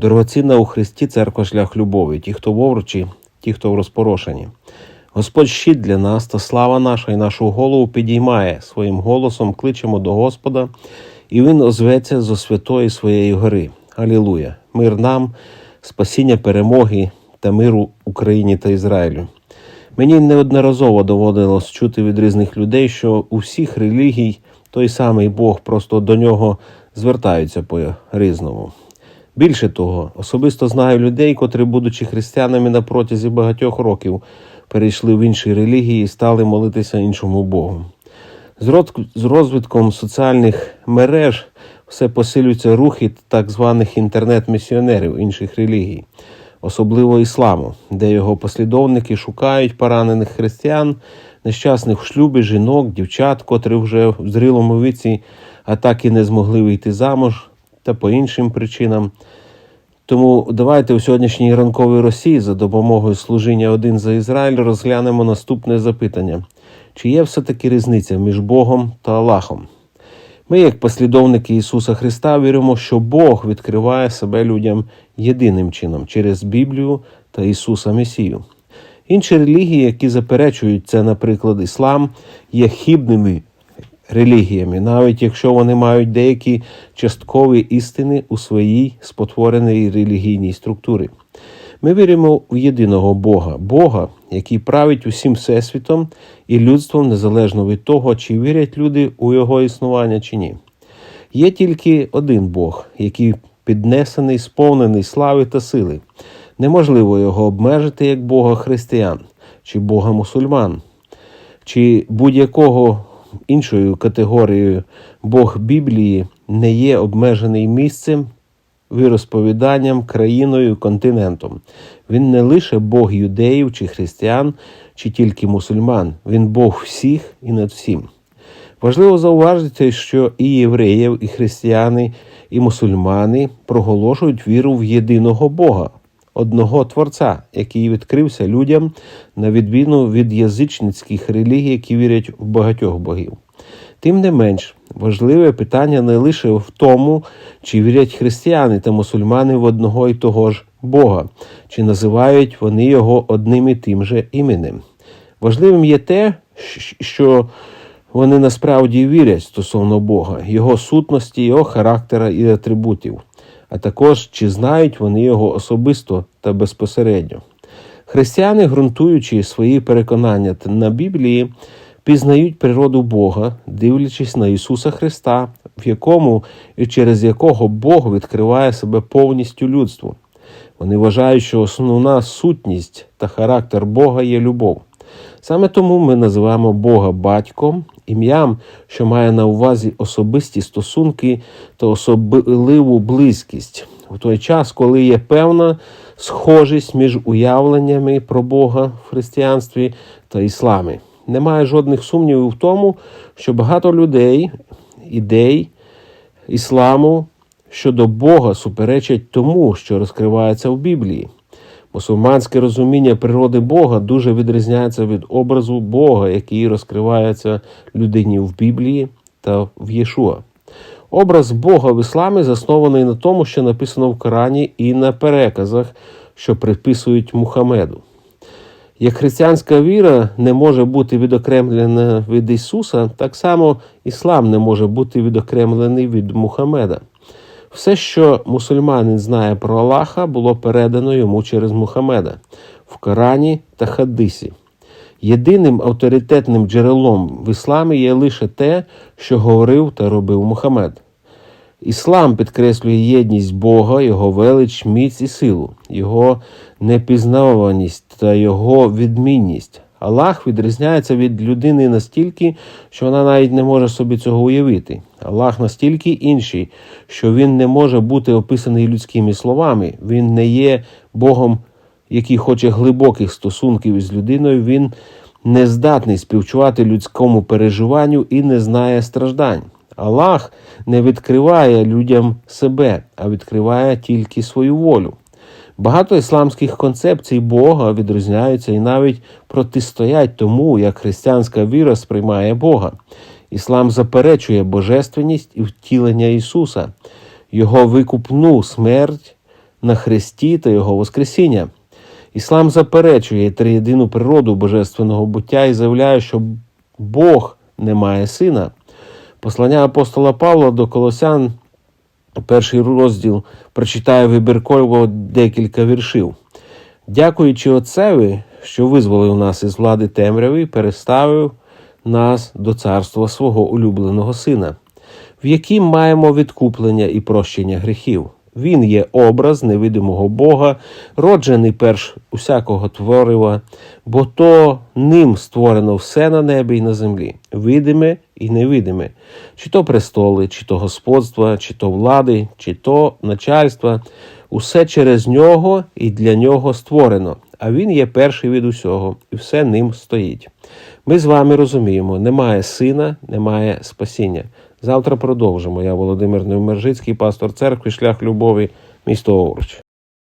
Дорогоцінна у Христі церква шлях любові, ті, хто в овручі, ті, хто в розпорошенні. Господь щит для нас та слава наша і нашу голову підіймає своїм голосом, кличемо до Господа, і Він озветься зо святої своєї гори. Алілуя! Мир нам, спасіння перемоги та миру Україні та Ізраїлю. Мені неодноразово доводилось чути від різних людей, що у всіх релігій той самий Бог, просто до нього звертаються по різному. Більше того, особисто знаю людей, котрі, будучи християнами на протязі багатьох років, перейшли в інші релігії і стали молитися іншому Богу. З розвитком соціальних мереж все посилюються рухи так званих інтернет-місіонерів інших релігій, особливо ісламу, де його послідовники шукають поранених християн, нещасних в шлюбі, жінок, дівчат, котрі вже в зрілому віці, а так і не змогли вийти замуж та по іншим причинам. Тому давайте у сьогоднішній ранковій Росії за допомогою служіння один за Ізраїль розглянемо наступне запитання: чи є все-таки різниця між Богом та Аллахом? Ми, як послідовники Ісуса Христа, віримо, що Бог відкриває себе людям єдиним чином через Біблію та Ісуса Месію. Інші релігії, які заперечують це, наприклад, іслам, є хібними релігіями, навіть якщо вони мають деякі часткові істини у своїй спотвореній релігійній структурі. Ми віримо в єдиного Бога, Бога, який править усім всесвітом і людством незалежно від того, чи вірять люди у його існування чи ні. Є тільки один Бог, який піднесений, сповнений слави та сили. Неможливо його обмежити як Бога християн чи Бога мусульман, чи будь-якого іншою категорією Бог Біблії не є обмежений місцем, віросповіданням, країною, континентом. Він не лише Бог юдеїв чи християн, чи тільки мусульман, він Бог всіх і над всім. Важливо зауважити, що і євреїв, і християни, і мусульмани проголошують віру в єдиного Бога, одного Творця, який відкрився людям на відміну від язичницьких релігій, які вірять в багатьох богів. Тим не менш, важливе питання не лише в тому, чи вірять християни та мусульмани в одного і того ж Бога, чи називають вони його одним і тим же іменем. Важливим є те, що вони насправді вірять стосовно Бога, Його сутності, Його характера і атрибутів, а також чи знають вони його особисто та безпосередньо. Християни, ґрунтуючи свої переконання на Біблії, пізнають природу Бога, дивлячись на Ісуса Христа, в якому і через якого Бог відкриває себе повністю людству. Вони вважають, що основна сутність та характер Бога є любов. Саме тому ми називаємо Бога батьком, ім'ям, що має на увазі особисті стосунки та особливу близькість, в той час, коли є певна схожість між уявленнями про Бога в християнстві та ісламі. Немає жодних сумнівів в тому, що багато людей, ідей ісламу щодо Бога суперечать тому, що розкривається в Біблії. Мусульманське розуміння природи Бога дуже відрізняється від образу Бога, який розкривається людині в Біблії та в Єшуа. Образ Бога в ісламі заснований на тому, що написано в Корані, і на переказах, що приписують Мухаммеду. Як християнська віра не може бути відокремлена від Ісуса, так само іслам не може бути відокремлений від Мухаммеда. Все, що мусульманин знає про Аллаха, було передано йому через Мухаммеда в Корані та Хадисі. Єдиним авторитетним джерелом в ісламі є лише те, що говорив та робив Мухаммед. Іслам підкреслює єдність Бога, його велич, міць і силу, його непізнаваність та його відмінність. Аллах відрізняється від людини настільки, що вона навіть не може собі цього уявити. Аллах настільки інший, що він не може бути описаний людськими словами. Він не є Богом, який хоче глибоких стосунків із людиною. Він не здатний співчувати людському переживанню і не знає страждань. Аллах не відкриває людям себе, а відкриває тільки свою волю. Багато ісламських концепцій Бога відрізняються і навіть протистоять тому, як християнська віра сприймає Бога. Іслам заперечує божественність і втілення Ісуса, Його викупну смерть на Христі та Його Воскресіння. Іслам заперечує триєдину природу божественного буття і заявляє, що Бог не має сина. Послання апостола Павла до Колосян, перший розділ, прочитаю вибірково декілька віршів. Дякуючи Отцеві, що визволив нас із влади темряви переставив нас до царства свого улюбленого сина, в яким маємо відкуплення і прощення гріхів. Він є образ невидимого Бога, роджений перш усякого творива, бо то ним створено все на небі і на землі, видиме і невидиме, чи то престоли, чи то господства, чи то влади, чи то начальства, усе через нього і для нього створено, а він є перший від усього, і все ним стоїть. Ми з вами розуміємо, немає сина, немає спасіння. Завтра продовжимо. Я Володимир Невмержицький, пастор церкви, шлях любові, місто Овруч.